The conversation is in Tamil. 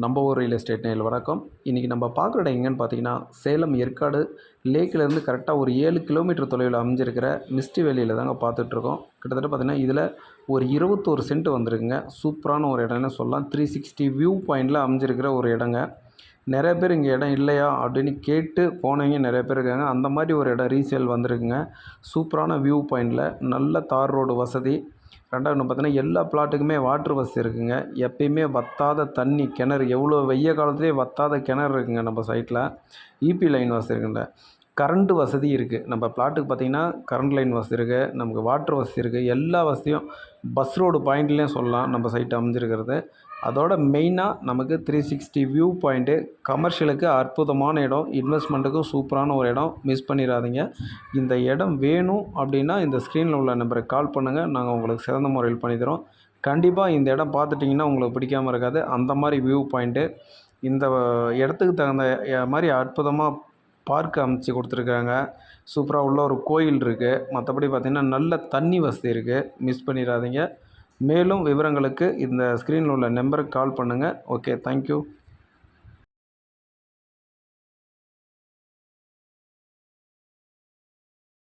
நம்ம ஊர் ரியல் எஸ்டேட் நேரில் வணக்கம். இன்றைக்கி நம்ம பார்க்குற இடம் எங்கேன்னு பார்த்தீங்கன்னா சேலம் ஏற்காடு லேக்கிலேருந்து கரெக்டாக ஒரு ஏழு கிலோமீட்டர் தொலைவில் அமைஞ்சிருக்கிற மிஸ்டி வேலியில் தாங்க பார்த்துட்ருக்கோம் கிட்டத்தட்ட பார்த்திங்கன்னா இதில் ஒரு இருபத்தோரு சென்ட் வந்திருக்குங்க. சூப்பரான ஒரு இடம்னு சொல்லலாம். த்ரீ சிக்ஸ்டி வியூ பாயிண்டில் அமைஞ்சிருக்கிற ஒரு இடங்க. நிறைய பேர் இங்கே இடம் இல்லையா அப்படின்னு கேட்டு போனவங்க நிறைய பேர் இருக்காங்க. அந்த மாதிரி ஒரு இடம் ரீசேல் வந்திருக்குங்க. சூப்பரான வியூ பாயிண்டில் நல்ல தார் ரோடு வசதி. ரெண்டாவது ஒன்று பார்த்தீங்கன்னா எல்லா பிளாட்டுக்குமே வாட்ரு வசதி இருக்குங்க. எப்பயுமே வத்தாத தண்ணி கிணறு. எவ்வளோ வெய்ய காலத்துலேயே வத்தாத கிணறு இருக்குங்க நம்ம சைட்டில் இபி லைன் வசதி இருக்குங்க. கரண்ட்டு வசதி இருக்குது நம்ம பிளாட்டுக்கு பார்த்திங்கன்னா கரண்ட் லைன் வசதி இருக்குது நமக்கு வாட்ரு வசதி இருக்குது எல்லா வசதியும் பஸ் ரோடு பாயிண்ட்லேயும் சொல்லலாம் நம்ம சைட் அமைஞ்சிருக்கிறது. அதோட மெயினாக நமக்கு த்ரீ சிக்ஸ்டி வியூ பாயிண்ட்டு கமர்ஷியலுக்கு அற்புதமான இடம் இன்வெஸ்ட்மெண்ட்டுக்கும் சூப்பரான ஒரு இடம் மிஸ் பண்ணிடாதீங்க. இந்த இடம் வேணும் அப்படின்னா இந்த ஸ்க்ரீனில் உள்ள நம்பருக்கு கால் பண்ணுங்கள் நாங்கள் உங்களுக்கு சிறந்த முறையில் பண்ணித்தரோம் கண்டிப்பாக இந்த இடம் பார்த்துட்டிங்கன்னா உங்களுக்கு பிடிக்காமல் இருக்காது. அந்த மாதிரி வியூ பாயிண்ட்டு இந்த இடத்துக்கு தகுந்த மாதிரி அற்புதமாக பார்க் அமைச்சு கொடுத்துருக்காங்க. சூப்பராக உள்ள ஒரு கோயில் இருக்குது மற்றபடி பார்த்திங்கன்னா நல்ல தண்ணி வசதி இருக்குது மிஸ் பண்ணிடாதீங்க. மேலும் விவரங்களுக்கு இந்த ஸ்க்ரீனில் உள்ள நம்பருக்கு கால் பண்ணுங்கள் ஓகே தேங்க்யூ